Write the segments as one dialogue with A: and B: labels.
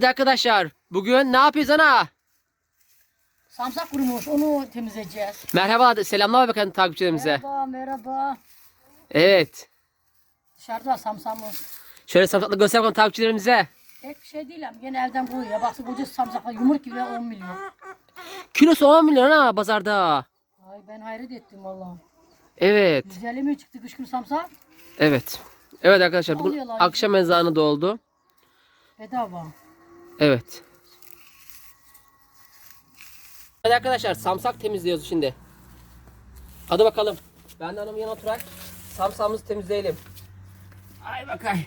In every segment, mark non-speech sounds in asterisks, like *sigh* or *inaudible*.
A: Evet arkadaşlar bugün ne yapıyoruz ana?
B: Samsak kurumuş onu temizleyeceğiz.
A: Merhaba selamlar bakalım takipçilerimize.
B: Merhaba merhaba.
A: Evet.
B: Dışarıda samsamız.
A: Şöyle samsakla göster bakalım takipçilerimize.
B: Pek bir şey değil ama gene evden buluyor. Baksın koca samsakla yumruk gibi 10 milyon.
A: Kilosu 10 milyon ha pazarda.
B: Ay ben hayret ettim vallahi.
A: Evet.
B: 150 mi çıktı kış günü samsak?
A: Evet. Evet arkadaşlar bugün
B: Alıyorlar.
A: akşam ezanı doldu.
B: Bedava.
A: Evet. Evet arkadaşlar samsak temizliyoruz şimdi. Hadi bakalım. Ben de hanımın yanına oturak. Samsağımızı temizleyelim. Ay bakay.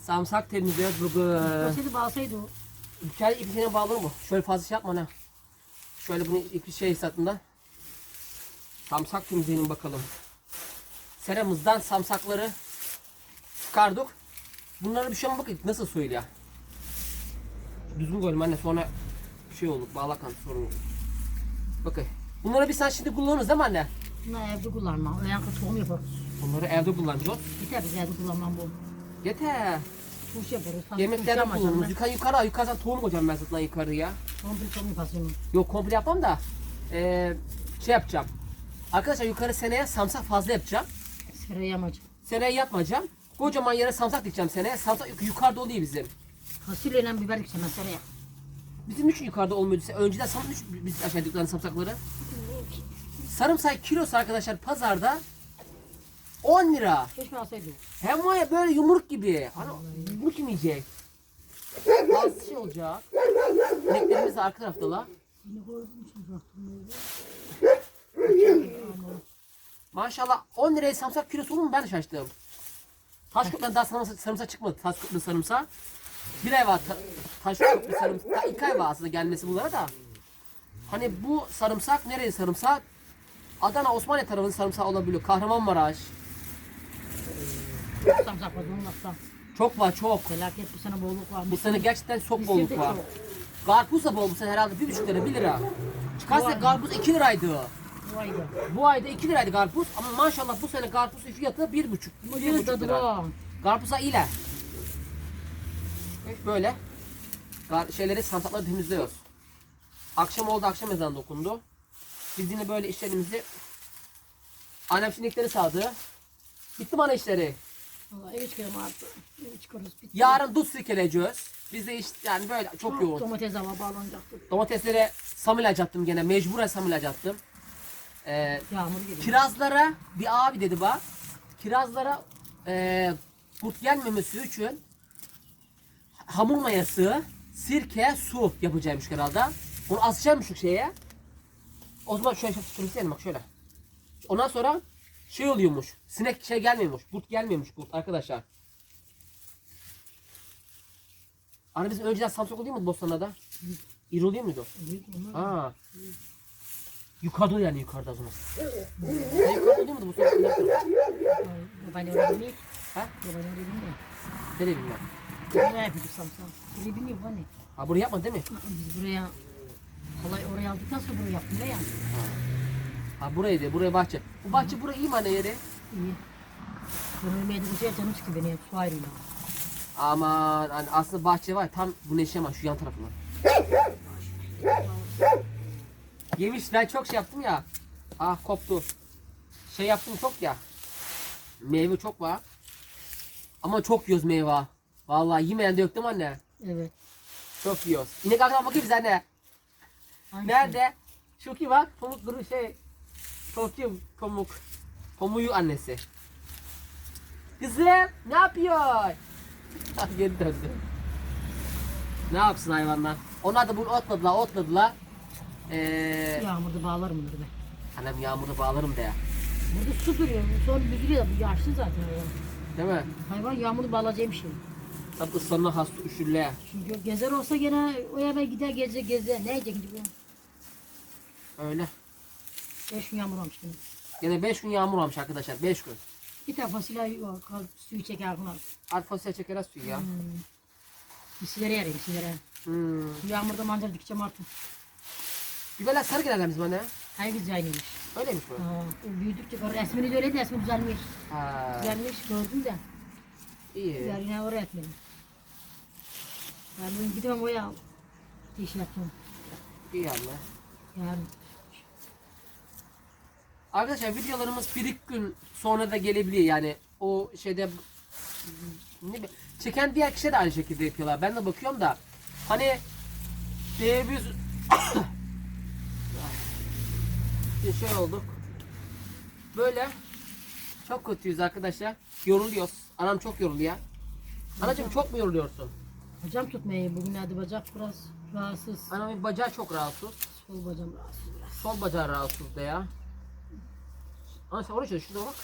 A: Samsak temizliyoruz bugün.
B: Olsaydı bağsaydı o.
A: Ülker ipine bağlı mı? Şöyle fazla şey yapma ne? Şöyle bunu ipi şey satında. Samsak temizleyelim bakalım. Seramızdan samsakları çıkardık. Bunları bir şey mi bakayım nasıl söyle Düzgün koyalım anne sonra şey olur bağlakan sorun olur. Bakın. Bunları biz sen şimdi kullanırız değil mi anne?
B: Bunlar evde kullanma. Uyan kız tohum yaparız.
A: Bunları evde kullanacağız.
B: Yeter biz evde kullanmam bu.
A: Yeter.
B: Turşu yaparız. Fazla
A: Yemeklerde
B: turşu yapmayacağım
A: kullanırız. Yukarı yukarı yukarıdan tohum koyacağım ben zaten yukarıya.
B: Bir tohum yaparsın.
A: Yok komple yapmam da eee, şey yapacağım. Arkadaşlar yukarı seneye samsak fazla yapacağım.
B: Sıraya yamacım.
A: Seneye yapmayacağım. Kocaman yere samsak dikeceğim seneye. Samsak yuk- yukarıda oluyor bizim.
B: Fasulyeyle biber dikeceğim ben sıraya.
A: Bizim hiç yukarıda olmuyordu. Önceden sam hiç biz aşağı diktiğimiz samsakları. Sarımsak kilosu arkadaşlar pazarda 10 lira.
B: Keşke alsaydı.
A: Hem var ya böyle yumruk gibi. Hani yumruk gibi yiyecek. Az şey olacak. İneklerimiz de arka tarafta la. Maşallah 10 liraya samsak kilosu olur mu ben şaştım. Taşköprü'den daha sarımsak, sarımsak çıkmadı. Taşköprü sarımsak. Bir ay var ta, Taşköprü sarımsak. Daha iki ay var aslında gelmesi bunlara da. Hani bu sarımsak nereye sarımsak? Adana Osmaniye tarafının sarımsağı olabiliyor. Kahramanmaraş.
B: Samsak var olmazsa.
A: Çok var çok.
B: Felaket bu sene bolluk var.
A: Bu sene gerçekten çok bolluk var. Karpuz da bol bu sene herhalde bir buçuk lira, bir lira. Çıkarsa karpuz 2 liraydı.
B: Bu ayda.
A: Bu ayda 2 liraydı karpuz ama maşallah bu sene karpuzun fiyatı bir buçuk,
B: Bu
A: bir
B: yıl
A: buçuk
B: tadı
A: lira.
B: var.
A: Karpuza ile. Böyle şeyleri santakları temizliyoruz. Akşam oldu akşam ezanı da okundu. Biz yine böyle işlerimizi annem şimdilikleri sağdı. Bitti mi ana işleri?
B: Vallahi eve çıkarım artık. Çıkarız. Bitti.
A: Yarın dut sirkeleyeceğiz. Biz de iş yani böyle çok yoğun.
B: Domates hava bağlanacaktı.
A: Domateslere sam ilacı attım gene. Mecburen sam ilacı attım. Ee,
B: Yağmur geliyor.
A: kirazlara bir abi dedi bak. Kirazlara ee, kurt gelmemesi için hamur mayası, sirke, su yapacakmış herhalde. Onu asacakmış şu şeye. O zaman şöyle şöyle bak şöyle. Ondan sonra şey oluyormuş. Sinek şey gelmiyormuş. Kurt gelmiyormuş kurt arkadaşlar. Hani bizim önceden Samsung oluyor mu Bostanlı'da? İri oluyor muydu? Ha. Yukarıda yani yukarıda o zaman. Ha, yukarıda oluyor muydu Bostanlı'da?
B: Öyle bilmiyorum.
A: Ha?
B: Ben öyle bilmiyorum.
A: Ne bileyim ben.
B: Ne yapıyoruz samsam? Öyle bilmiyorum hani.
A: Ha burayı yapma değil mi?
B: Biz buraya kolay oraya aldıktan sonra buraya yaptım da ya.
A: Ha buraydı, buraya bahçe. Bu bahçe buraya iyi mi anne yeri?
B: İyi. Ben ölmeye de güzel canım çıktı beni su ayrıyla.
A: Aman hani aslında bahçe var tam bu neşe var şu yan tarafına. Yemiş ben çok şey yaptım ya. Ah koptu. Şey yaptım çok ya. Meyve çok var. Ama çok yiyoruz meyve. Vallahi yemeyen de yok değil mi anne?
B: Evet.
A: Çok yiyoruz. İnek arkadan bakayım bize anne.
B: Hangisi?
A: Nerede? Şu ki bak pamuk duru şey. Pamuk pamuk. Pamuğu annesi. Kızım ne yapıyor? *laughs* Geri döndü. Ne yapsın hayvanlar? Onlar da bunu otladılar otladılar. Ee,
B: Yağmurda bağlarım bunları ben.
A: annem yağmurda bağlarım de ya.
B: Burada su duruyor. Sonra büzülüyor. Bu yaşlı zaten hayvan.
A: Değil mi?
B: Hayvan yağmurda bağlayacağım şey.
A: Tabi ıslanma hasta üşürle.
B: Çünkü gezer olsa gene o eve gider geze geze. Ne yiyecek şimdi bu?
A: Öyle.
B: Beş gün yağmur olmuş gene.
A: Yine 5 gün yağmur olmuş arkadaşlar 5 gün.
B: Bir tane fasulye var, kal- suyu çeker buna.
A: Artık fasulye çeker suyu ya.
B: Misilere yarayım misilere.
A: Hmm.
B: Yağmurda manzara dikeceğim artık.
A: Biberler sarı gelenler bizim anne.
B: Her güzelmiş.
A: Öyleymiş bu.
B: Ha, büyüdükçe. Resmini de öyleydi. Resmi düzelmiş.
A: Ha,
B: Düzelmiş gördüm de.
A: iyi.
B: Yine oraya etmedim. Ben bugün gidemem o ya. İş yapacağım.
A: İyi yani.
B: Yani
A: Arkadaşlar videolarımız bir iki gün sonra da gelebiliyor yani o şeyde ne çeken diğer kişiler de aynı şekilde yapıyorlar. Ben de bakıyorum da hani biz *coughs* bir şey olduk. Böyle çok kötüyüz arkadaşlar. Yoruluyoruz. Anam çok yoruluyor. Anacığım çok mu yoruluyorsun?
B: Bacağım tutmayı bugünlerde bacak biraz rahatsız.
A: Anamın bacağı çok rahatsız.
B: Sol bacağım rahatsız biraz.
A: Sol bacağı rahatsız da ya. Ana sen oraya şurada bak.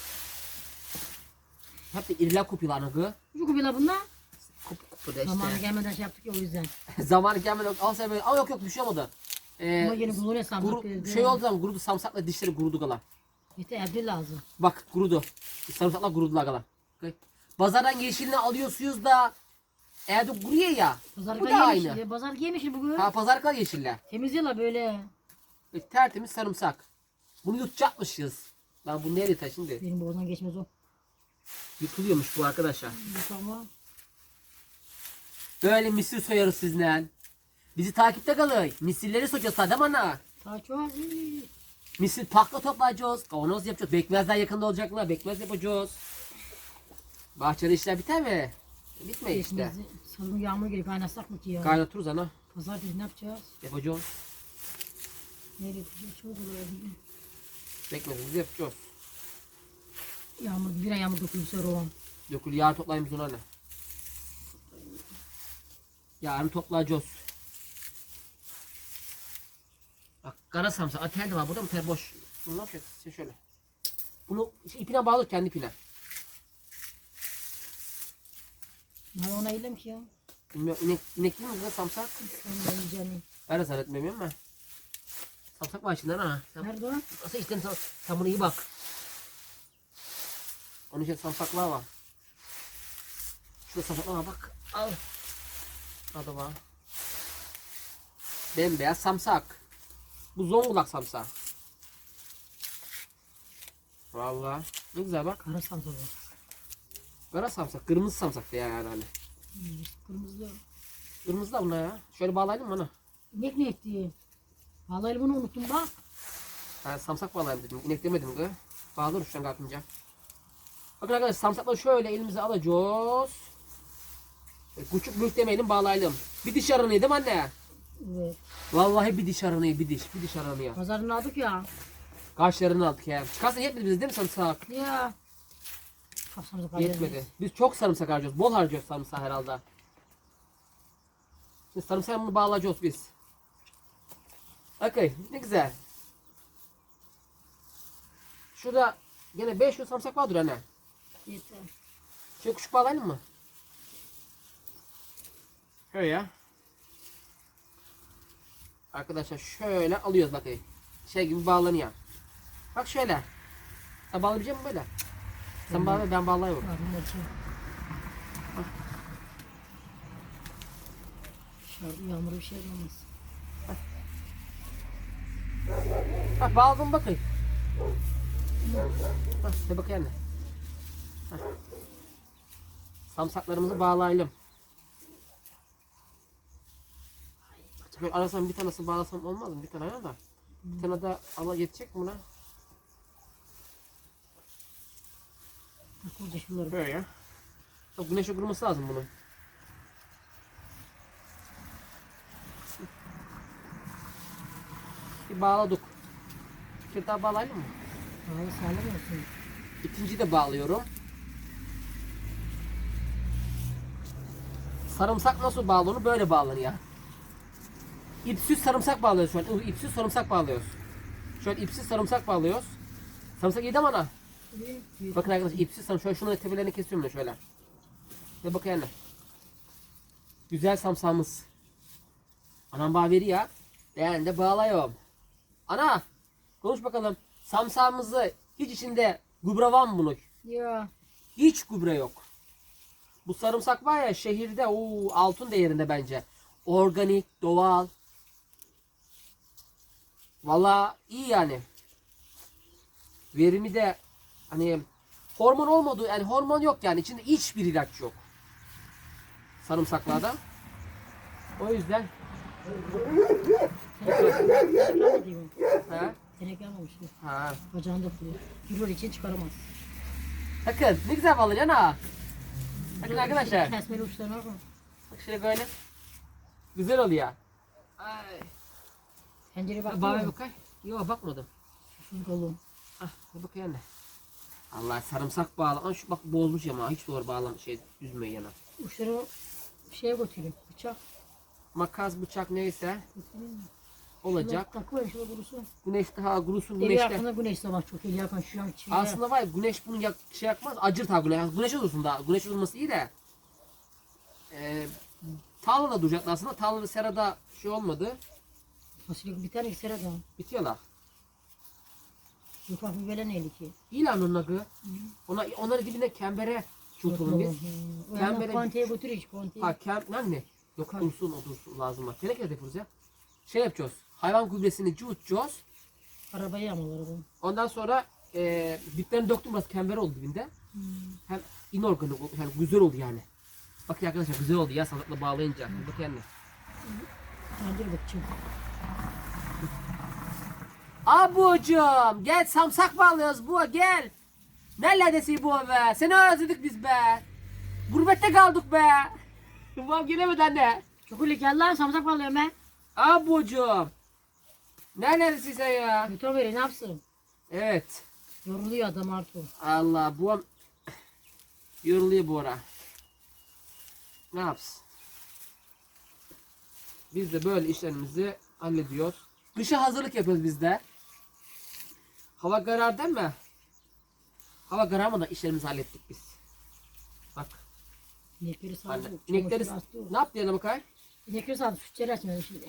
A: Hep de iriler kopuyorlar anagı.
B: Şu kubila bunlar.
A: Kup kupu da işte.
B: Zamanı gelmeden şey yaptık ya o yüzden. *laughs*
A: Zamanı gelmedi. Al sen böyle. Al yok yok bir şey olmadı. Ee,
B: Ama yeni bulur hesabı.
A: guru, şey oldu zaman gurudu samsakla dişleri gurudu kalan.
B: İşte evde lazım.
A: Bak gurudu. Sarımsakla gurudular kalan. Okay. Pazardan yeşilini alıyorsunuz da eğer de guruyor ya. Bu da aynı.
B: Ya, pazar yemiş bugün.
A: Ha pazar kadar yeşiller.
B: Temizliyorlar böyle.
A: E, tertemiz sarımsak. Bunu yutacakmışız. Lan bu nereye taşındı?
B: Benim boğazdan geçmez o.
A: Yutuluyormuş bu arkadaşlar.
B: Bir ama.
A: Böyle misir soyarız sizden. Bizi takipte kalın. Misirleri soyacağız değil mi ana?
B: Daha çok.
A: Misir pakla toplayacağız. Kavanoz yapacağız. Bekmezler yakında olacaklar. Bekmez yapacağız. Bahçede işler biter mi? Bitmiyor işte.
B: Geçmez. Salın yağmur geliyor. Kaynasak mı ki ya?
A: Kaynatırız ana.
B: Pazartesi ne yapacağız?
A: Yapacağız.
B: Nereye yapacağız? Çok oluyor.
A: Bekmezimizi yapacağız.
B: Yağmur, bir ay yağmur dökülürse rovan.
A: Dökül yarın toplayayım onu anne. Yarın toplayacağız. Bak kara samsa. Tel de var. Burada mı tel boş? Nasıl Sen şöyle. Bunu işte ipine bağlı kendi ipine.
B: Ben ona eylem ki ya.
A: Bilmiyorum. İnek, inek değil mi samsak?
B: Sonra yiyeceğim.
A: Ben de zannetmiyorum ama. Samsak var içinden ha. Sen,
B: Nerede o?
A: nasıl içten sen, sen buna iyi bak. Onun için samsaklar var. Şurada samsaklar var bak. Al. Adı var. Bembeyaz samsak. Bu Zonguldak samsak. Vallahi ne güzel bak.
B: Kara samsa var.
A: Kara samsak, kırmızı samsak da yani hani.
B: Hmm, işte Kırmızı.
A: Kırmızı da bunlar ya. Şöyle bağlayalım mı ana?
B: İnek ne etti? Vallahi bunu unuttum bak.
A: Ben samsak bağlayayım dedim. İnek demedim ki. Bağlarız şu an kalkınca. Bakın arkadaşlar samsakları şöyle elimize alacağız. E, Küçük büyük demeyelim bağlayalım. Bir diş aranıyor değil mi anne?
B: Evet.
A: Vallahi bir diş aranıyor bir diş. Bir diş aranıyor.
B: Pazarını aldık ya.
A: Kaşlarını aldık ya. Çıkarsın yetmedi bize değil mi sarımsak?
B: Ya. Kafamıza
A: Yetmedi. Biz çok sarımsak harcıyoruz. Bol harcıyoruz sarımsak herhalde. Şimdi sarımsağı bunu bağlayacağız biz. Okey ne güzel. Şurada gene 500 sarımsak vardır anne.
B: Yeter.
A: Şöyle küçük bağlayalım mı? Şöyle ya. Arkadaşlar şöyle alıyoruz bakayım. Şey gibi bağlanıyor. Bak şöyle. Sen bağlayabilecek misin böyle? Sen bağla ben bağlayayım.
B: Yağmur bir şey olmaz.
A: Bak bağladım bakayım. Bak bir anne. Hah. Samsaklarımızı bağlayalım. Arasam bir tanesini bağlasam olmaz mı? Bir tane da. Bir tane de ala yetecek mi buna?
B: Bak orada şunları.
A: Böyle ya. Bak güneşe kuruması lazım bunun. Bir bağladık. Bir daha bağlayalım mı?
B: Hava sağlam olsun.
A: İkinciyi de bağlıyorum. Sarımsak nasıl bağlanır? Böyle bağlanıyor. İpsiz sarımsak bağlıyoruz şu an. İpsiz sarımsak bağlıyoruz. An ipsiz sarımsak bağlıyoruz. Sarımsak değil mi ana? Bakın arkadaşlar ipsiz sarımsak. Şöyle şunun tepelerini kesiyorum da şöyle. Ve bakın anne. Güzel samsağımız. Anam bana veriyor. Ben de bağlıyorum. Ana konuş bakalım. Samsağımızı hiç içinde gübre var mı bunun?
B: Ya.
A: Hiç gübre yok. Bu sarımsak var ya şehirde o altın değerinde bence. Organik, doğal. Valla iyi yani. Verimi de hani hormon olmadığı yani hormon yok yani içinde hiçbir ilaç yok. Sarımsaklarda. O yüzden ha,
B: Teneke almamış.
A: ha.
B: Bacağında fırıyor. Kilo için çıkaramaz.
A: Bakın ne güzel balık yana. Bakın arkadaşlar.
B: Kesmeli uçlarına bakın.
A: Bak şöyle böyle. Güzel oluyor. Ay.
B: Pencereye baktın
A: Bana
B: mı?
A: bakay. Yok bakmadım.
B: Susuzluk oğlum.
A: Ah bakayım anne. Allah sarımsak bağla. Aa, şu bak bozmuş ama hiç doğru bağlam şey düzmüyor yana.
B: Uçları şeye götüreyim. Bıçak.
A: Makas bıçak neyse
B: götüreyim mi?
A: olacak.
B: Şurada Takıverim şurada kurusun.
A: Güneşte ha gurusun
B: Evi
A: güneşte.
B: yakında güneş sabah çok iyi yakın şu an çiğne.
A: Aslında var ya, güneş bunu yak, şey yakmaz acır ta güneş. Güneş olursun da güneş olması iyi de. Ee, tarlada duracaktı aslında. Tarlada serada şey olmadı.
B: Fasulye biter mi sera da.
A: Bitiyorlar.
B: Yufak bir veren eli ki.
A: İyi lan onun akı. Ona, onların dibine kembere çultalım biz.
B: Yandan
A: böyle-
B: konteye götür hiç konteye.
A: Ha kem lan ne? Yok dursun o dursun lazım var. Teneke de yapıyoruz ya. Şey yapacağız. Hayvan gübresini cıvıtacağız.
B: Arabayı ama arabanın.
A: Ondan sonra e, diplerini döktüm biraz kember oldu dibinde. Hem inorganik oldu. Yani güzel oldu yani. Bak ya arkadaşlar güzel oldu ya sanatla bağlayınca. Bak yani.
B: Hadi bakayım.
A: Abucum gel samsak bağlıyoruz bu gel. Neredesin bu be? Seni özledik biz be. Gurbette kaldık be. *laughs* Babam gelemedi anne.
B: Öyle gel lan samsak bağlıyorum ben.
A: Abucum. Neredesin sen ya?
B: Motor verin ne yapsın?
A: Evet.
B: Yoruluyor adam artık.
A: Allah bu *sniffs* yoruluyor bu ara. Ne yapsın? Biz de böyle işlerimizi hallediyoruz. Kışa hazırlık yapıyoruz biz de. Hava karar değil mi? Hava kararmadan işlerimizi hallettik biz. Bak.
B: İnekleri
A: Anne.
B: sağdık.
A: İnekleri ne yaptı yana bakay?
B: İnekleri sağdık. Sütçeri açmıyorum şimdi.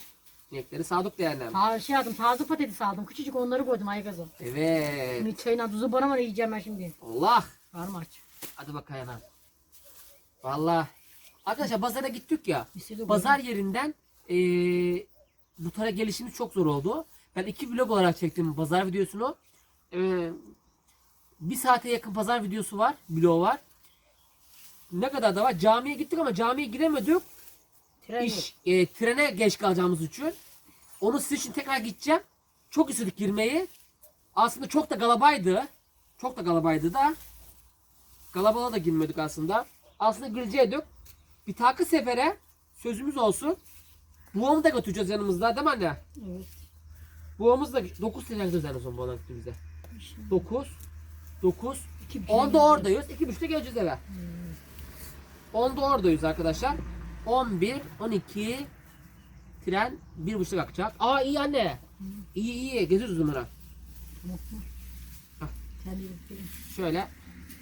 A: İnekleri sadık diye annem.
B: Ta şey aldım. Taze patates aldım. Küçücük onları koydum aygazı.
A: Evet.
B: Şimdi çayına tuzu bana mı yiyeceğim ben şimdi?
A: Allah.
B: Var mı aç?
A: Hadi bakayım lan. Vallahi. Arkadaşlar pazara gittik ya.
B: Bir sürü
A: Pazar yerinden eee bu tara gelişimiz çok zor oldu. Ben iki vlog olarak çektim pazar videosunu. Eee, bir saate yakın pazar videosu var, vlog var. Ne kadar da var? Camiye gittik ama camiye giremedik.
B: Tren yok.
A: İş, eee, trene geç kalacağımız için. Onu sizin için tekrar gideceğim. Çok istedik girmeyi. Aslında çok da galabaydı. Çok da galabaydı da. Galabala da girmedik aslında. Aslında gireceğiydik. Bir takı sefere sözümüz olsun. Buğamı da götüreceğiz yanımızda değil mi anne?
B: Evet.
A: Buğamız da 9 sene gideceğiz en son buğana gittiğimizde. 9 9
B: İki bir
A: 10'da
B: şey
A: oradayız. 2.30'da geleceğiz eve. 10'da oradayız arkadaşlar. 11 12 tren 1.30'da kalkacak. Aa iyi anne. İyi iyi geziyoruz numara. Şöyle.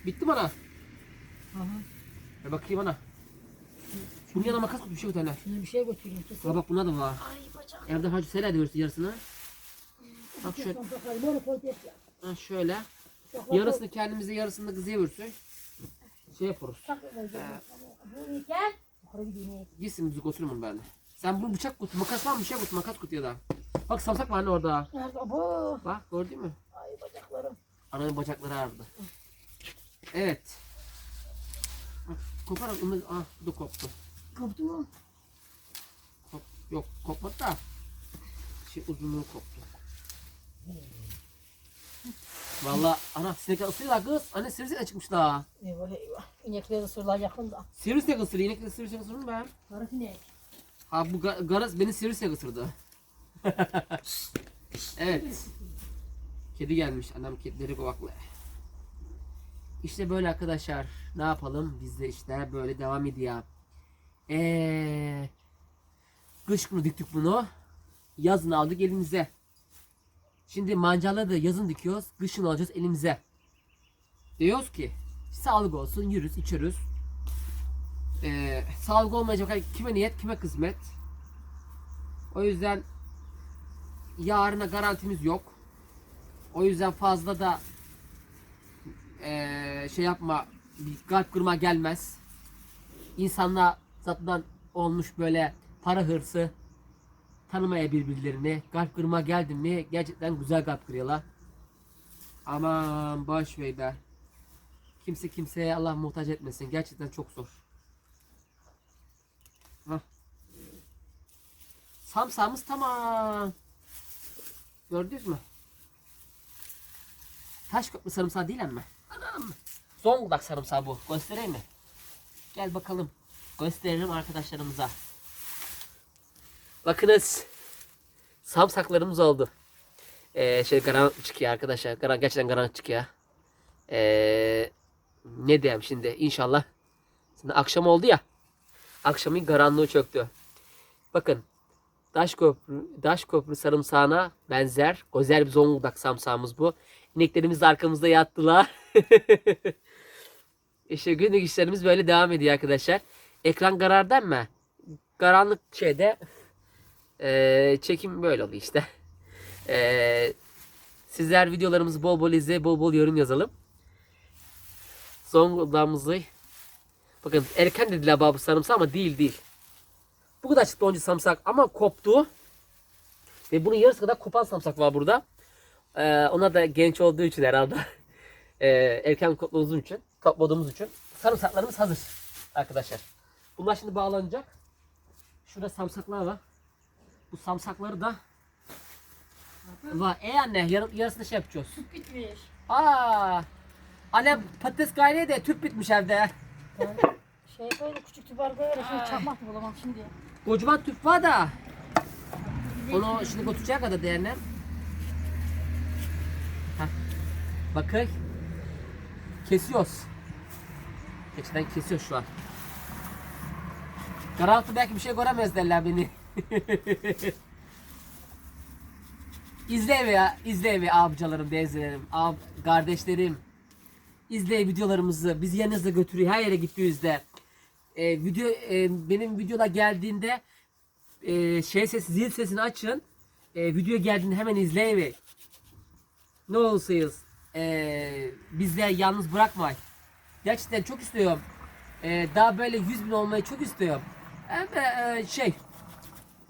A: Bitti mi ana?
B: Aha.
A: Bakayım ana. Bunun yanına makas bir şey yok anne.
B: Şuna bir şey götüreyim.
A: Aa, bak buna da var.
B: Ay bacak.
A: Evde hacı seyre ediyoruz yarısını. Bak şöyle. Ha şöyle.
B: Yarısı.
A: Yarısını kendimize yarısını da kızıya vursun. Şey yaparız. Gitsin bizi götürün bunu. Sen bunu bıçak kut, makas var mı bir şey kut, makas kut ya da. Bak samsak var anne orada.
B: Nerede? Bu.
A: Bak gördün mü?
B: Ay bacaklarım.
A: Ananın bacakları ağrıdı. Evet. Kopar onu. Ah bu da koptu.
B: Koptu mu?
A: Kop, yok kopmadı da. Şey uzunluğu koptu. Valla ana sinekler ısırıyorlar kız. Anne sivrisinek çıkmış daha.
B: Eyvah eyvah. İnekleri ısırlar yakında.
A: Sivrisinek ısırıyor. İnekler sivrisinek ısırır mı ben?
B: Sarı sinek.
A: Ha bu ga- garaz beni sivrisinek ısırdı. *laughs* evet. Kedi gelmiş. Annem kedileri kovaklı. İşte böyle arkadaşlar. Ne yapalım? Biz de işte böyle devam ediyor. Eee kış günü diktik bunu. Yazın aldık elimize. Şimdi mancaları da yazın dikiyoruz. Kışın alacağız elimize. Diyoruz ki sağlık olsun yürüz içeriz. Ee, sağlık olmayacak kime niyet kime kısmet. O yüzden yarına garantimiz yok. O yüzden fazla da ee, şey yapma bir kalp kırma gelmez. İnsanlar zaten olmuş böyle para hırsı tanımaya birbirlerini. Kalp kırma geldi mi gerçekten güzel kalp kırıyorlar. Aman boş be. Kimse kimseye Allah muhtaç etmesin. Gerçekten çok zor. Hah. Samsağımız tamam. Gördünüz mü? Taş köprü sarımsağı değil mi? Anam. Zonguldak sarımsağı bu. Göstereyim mi? Gel bakalım. Gösterelim arkadaşlarımıza. Bakınız. Samsaklarımız oldu. Ee, şey karanlık çıkıyor arkadaşlar. Karan, gerçekten karanlık çıkıyor. Ee, ne diyeyim şimdi inşallah. Şimdi akşam oldu ya. Akşamın karanlığı çöktü. Bakın. Daş köprü, daş köprü sarımsağına benzer. Güzel bir Zonguldak samsağımız bu. İneklerimiz de arkamızda yattılar. *laughs* işte günlük işlerimiz böyle devam ediyor arkadaşlar. Ekran karardan mı? Karanlık şeyde çekim böyle oluyor işte. *laughs* Eee, sizler videolarımızı bol bol izle, bol bol yorum yazalım. Zonguldak'ımızı bakın erken dediler babu sarımsak ama değil değil. Bu kadar çıktı önce samsak ama koptu. Ve bunun yarısı kadar kopan samsak var burada. Ee, ona da genç olduğu için herhalde. *laughs* Ee, erken koptuğumuz için, topladığımız için sarımsaklarımız hazır arkadaşlar. Bunlar şimdi bağlanacak. Şurada samsaklar var. Bu samsakları da var. Ey anne yar, yarısını şey yapacağız.
B: Bitmiş.
A: Aa, anne patates kaynağı de tüp bitmiş evde.
B: Şey böyle küçük tüber böyle şimdi çakmak bulamam şimdi.
A: Kocaman tüp var da. Onu şimdi götürecek kadar değerler. Heh. Bakın. Kesiyoruz. Geçten kesiyoruz şu an. Karaltı belki bir şey göremez derler beni. *laughs* izle ya. izle evi abcalarım, teyzelerim, ab, kardeşlerim. İzle videolarımızı. Biz yanınızda götürüyor. Her yere gittiğinizde. E, video e, benim videoda geldiğinde e, şey sesi zil sesini açın. E, video geldiğinde hemen izleyin. Ne olursanız e, bizleri yalnız bırakmayın. Gerçekten çok istiyorum. E, daha böyle 100 bin olmayı çok istiyorum. Ama e, şey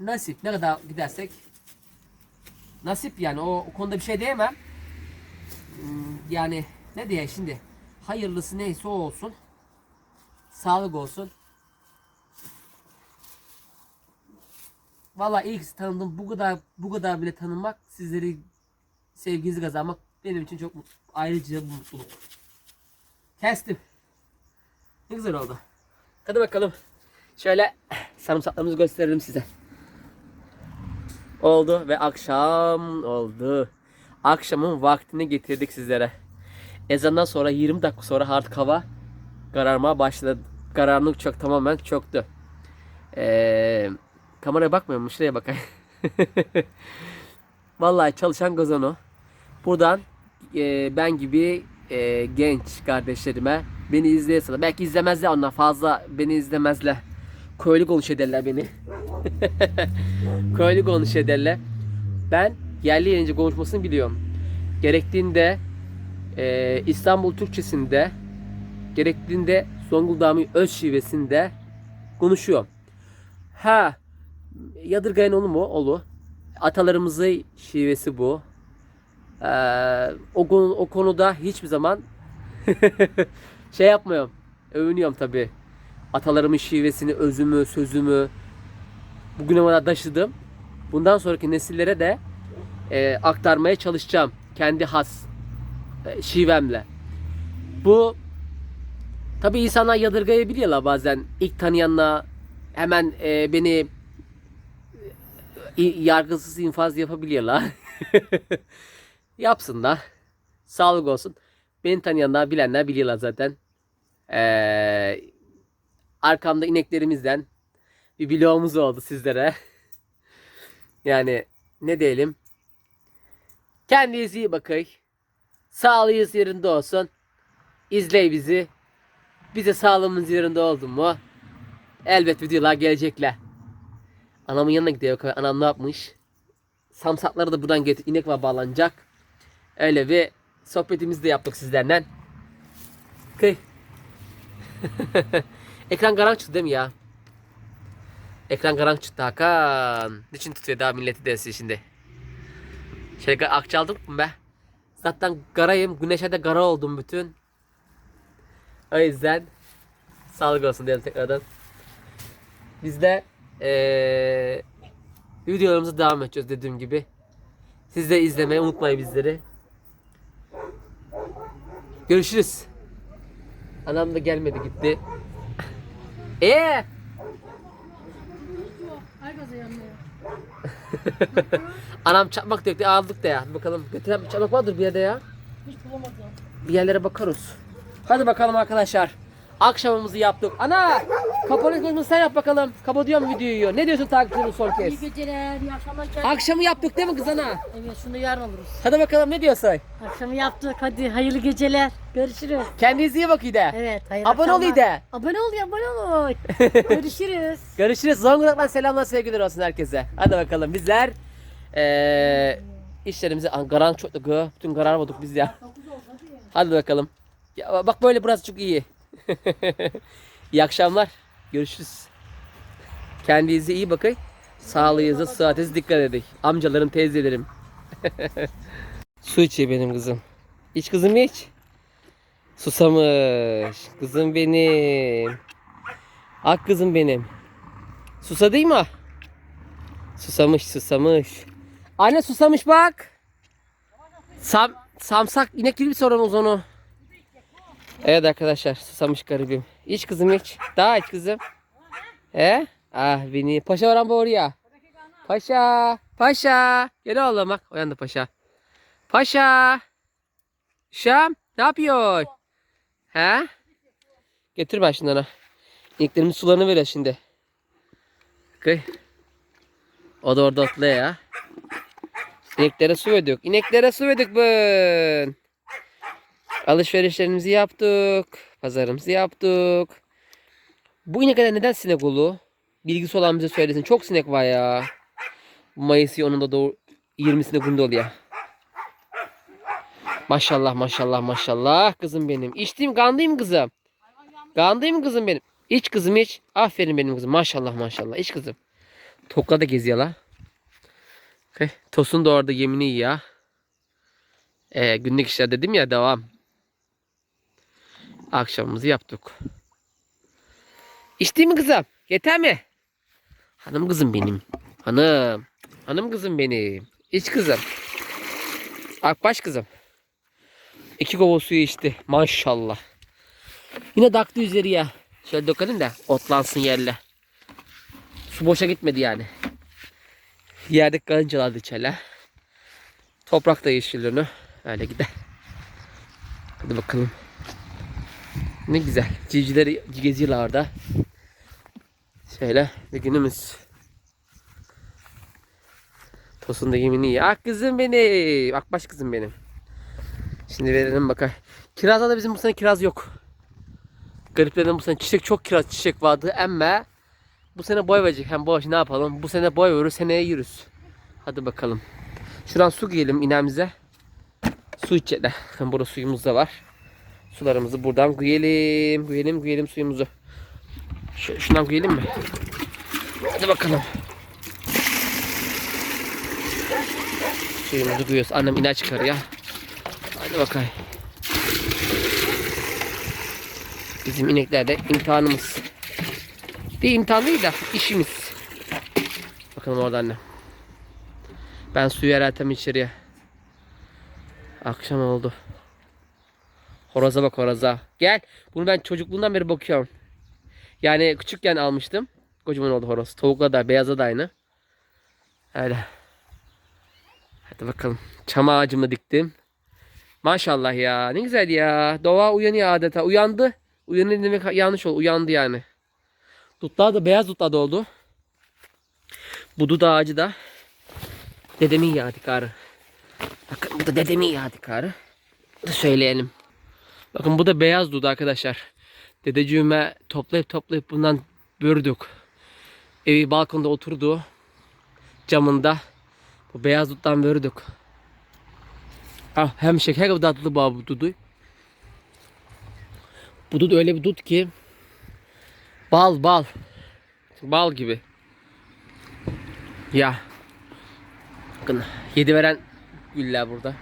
A: nasip ne kadar gidersek nasip yani o, o konuda bir şey diyemem. Hmm, Yani ne diye şimdi hayırlısı neyse o olsun. Sağlık olsun. Vallahi ilk tanıdım. Bu kadar bu kadar bile tanınmak, sizleri sevginizi kazanmak benim için çok mutlu, ayrıca bir mutluluk. Kestim. Ne güzel oldu. Hadi bakalım. Şöyle sarımsaklarımızı gösterelim size. Oldu ve akşam oldu. Akşamın vaktini getirdik sizlere. Ezandan sonra 20 dakika sonra artık hava kararmaya başladı. Karanlık çok tamamen çöktü. Ee, kameraya bakmıyorum şuraya bakayım. *laughs* Vallahi çalışan gazano. Buradan e, ben gibi e, genç kardeşlerime beni izleyesin. Belki izlemezler onlar fazla beni izlemezler. Köylü konuş ederler beni. *laughs* Köylü konuş ederler. Ben yerli yerince konuşmasını biliyorum. Gerektiğinde e, İstanbul Türkçesinde gerektiğinde Zonguldak'ın öz şivesinde konuşuyorum. Ha yadırgayan onu mu? Olu. Atalarımızın şivesi bu. Ee, o, konu, o konuda hiçbir zaman *laughs* şey yapmıyorum. Övünüyorum tabi. Atalarımın şivesini, özümü, sözümü bugüne kadar taşıdım. Bundan sonraki nesillere de e, aktarmaya çalışacağım. Kendi has e, şivemle. Bu tabi insanlar yadırgayabiliyorlar bazen. İlk tanıyanlar hemen e, beni e, yargısız infaz yapabiliyorlar. *laughs* Yapsınlar. Sağlık olsun. Beni tanıyanlar bilenler biliyorlar zaten. Ee, arkamda ineklerimizden bir vlogumuz oldu sizlere. *laughs* yani ne diyelim. Kendinize iyi bakın. Sağlığınız yerinde olsun. İzley bizi. Bize sağlığımız yerinde oldu mu? Elbet videolar gelecekler. Anamın yanına gidiyor. Anam ne yapmış? Samsakları da buradan getir. İnek var bağlanacak. Öyle bir sohbetimizi de yaptık sizlerle. Kıy. *laughs* Ekran karanlık çıktı değil mi ya? Ekran karanlık çıktı Hakan. Niçin tutuyor daha milleti dersi şimdi? Şöyle akçaldım mı be? Zaten garayım. Güneşe de gara oldum bütün. O yüzden sağlık olsun diyelim tekrardan. Biz de eee videolarımıza devam edeceğiz dediğim gibi. Siz de izlemeyi unutmayın bizleri. Görüşürüz. Anam da gelmedi gitti. Ee, *laughs* anam çakmak döktü aldık da ya. Bakalım götüren bir çakmak vardır bir yerde ya.
B: Hiç bulamadım.
A: Bir yerlere bakarız. Hadi bakalım arkadaşlar. Akşamımızı yaptık. Ana! Kapanışımızı sen yap bakalım. Kapatıyorum videoyu. Ne diyorsun takipçilerin son
B: İyi
A: kez?
B: geceler, iyi akşamlar.
A: Akşamı yaptık değil mi kız ana?
B: Evet şunu yarın alırız.
A: Hadi bakalım ne diyorsun?
B: Akşamı yaptık hadi hayırlı geceler. Görüşürüz.
A: Kendinize iyi bakın de.
B: Evet hayırlı
A: Abone
B: akşamlar.
A: ol de.
B: Abone ol ya abone ol. *laughs* Görüşürüz.
A: Görüşürüz. Zonguldak'tan selamlar sevgiler olsun herkese. Hadi bakalım bizler eee işlerimizi An- karan çok. Bütün kararmadık biz ya. Hadi bakalım. Ya bak böyle burası çok iyi. *laughs* iyi akşamlar. Görüşürüz. Kendinize iyi bakın. Sağlığınıza, sıhhatinize dikkat edin. Amcalarım, teyzelerim. *laughs* Su içiyor benim kızım. İç kızım iç. Susamış. Kızım benim. Ak kızım benim. Susadı mı? Susamış, susamış. Anne susamış bak. Sam, samsak inek gibi sorumuz onu. Evet arkadaşlar susamış garibim. İç kızım iç. Daha iç kızım. He? Ah beni. Paşa varan oraya. Paşa. Paşa. Gel oğlum bak. Uyandı paşa. Paşa. Şam. Ne yapıyor? He? Getir ben şimdi ona. İneklerimin sularını veriyor şimdi. Bakın. O da orada otluyor ya. İneklere su verdik. İneklere su verdik bugün. Alışverişlerimizi yaptık. Pazarımızı yaptık. Bu ineklerde neden sinek olur? Bilgisi olan bize söylesin. Çok sinek var ya. Mayıs da doğru 20'sinde günde oluyor. Maşallah maşallah maşallah kızım benim. İçtiğim gandayım kızım. Gandayım kızım benim. İç kızım iç. Aferin benim kızım. Maşallah maşallah. İç kızım. Tokla da geziyor la. Tosun da orada yemini yiyor. Ee, günlük işler dedim ya devam. Akşamımızı yaptık. İçti mi kızım? Yeter mi? Hanım kızım benim. Hanım. Hanım kızım benim. İç kızım. Akbaş kızım. İki kova suyu içti. Maşallah. Yine daktı üzeri ya. Şöyle dökelim de otlansın yerle. Su boşa gitmedi yani. Yerde karıncalar içerler. Toprak da yeşil Öyle gider. Hadi bakalım. Ne güzel. Civcivleri geziyorlar. Şöyle bir günümüz. Tosun da yemini iyi. Ah kızım benim. Akbaş kızım benim. Şimdi verelim bakalım. Kirazda da bizim bu sene kiraz yok. Gariplerden bu sene çiçek çok kiraz çiçek vardı ama bu sene boy verecek. Hem boş ne yapalım? Bu sene boy verir, seneye yürüz. Hadi bakalım. Şuradan su giyelim inemize. Su içecekler. Burada suyumuz da var. Sularımızı buradan güyelim. Güyelim, güyelim suyumuzu. Ş şundan güyelim mi? Hadi bakalım. Suyumuzu güyüyoruz. Annem iner çıkarıyor. Hadi bakalım. Bizim ineklerde imtihanımız. Bir imtihan değil de işimiz. Bakalım orada annem. Ben suyu herhalde içeriye. Akşam oldu. Horoza bak horoza. Gel. Bunu ben çocukluğundan beri bakıyorum. Yani küçükken almıştım. Kocaman oldu horoz. Tavukla da beyaza da aynı. Öyle. Hadi bakalım. Çam ağacımı diktim. Maşallah ya. Ne güzel ya. Doğa uyanıyor adeta. Uyandı. Uyanıyor demek yanlış oldu. Uyandı yani. Dutlar da beyaz dutlar da oldu. Bu dut ağacı da dedemin yadigarı. Bakın bu da dedemin yadigarı. Bu da söyleyelim. Bakın bu da beyaz dut arkadaşlar. Dedeciğime toplayıp toplayıp bundan bördük. Evi balkonda oturdu. Camında. Bu beyaz duttan bördük. Ah, hem şeker gibi tatlı bu dudu. Bu dut öyle bir dut ki bal bal. Bal gibi. Ya. Bakın yedi veren güller burada.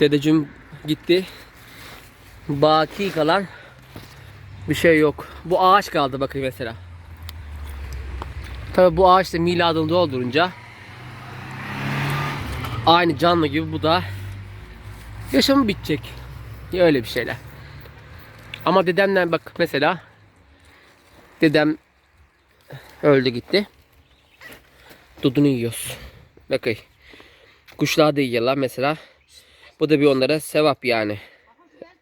A: Dedeciğim gitti. Baki kalan bir şey yok. Bu ağaç kaldı bakın mesela. Tabi bu ağaç da miladını doldurunca aynı canlı gibi bu da yaşamı bitecek. Ya öyle bir şeyler. Ama dedemden bak mesela dedem öldü gitti. Dudunu yiyoruz. Bakın. Kuşlar da yiyorlar mesela. Bu da bir onlara sevap yani.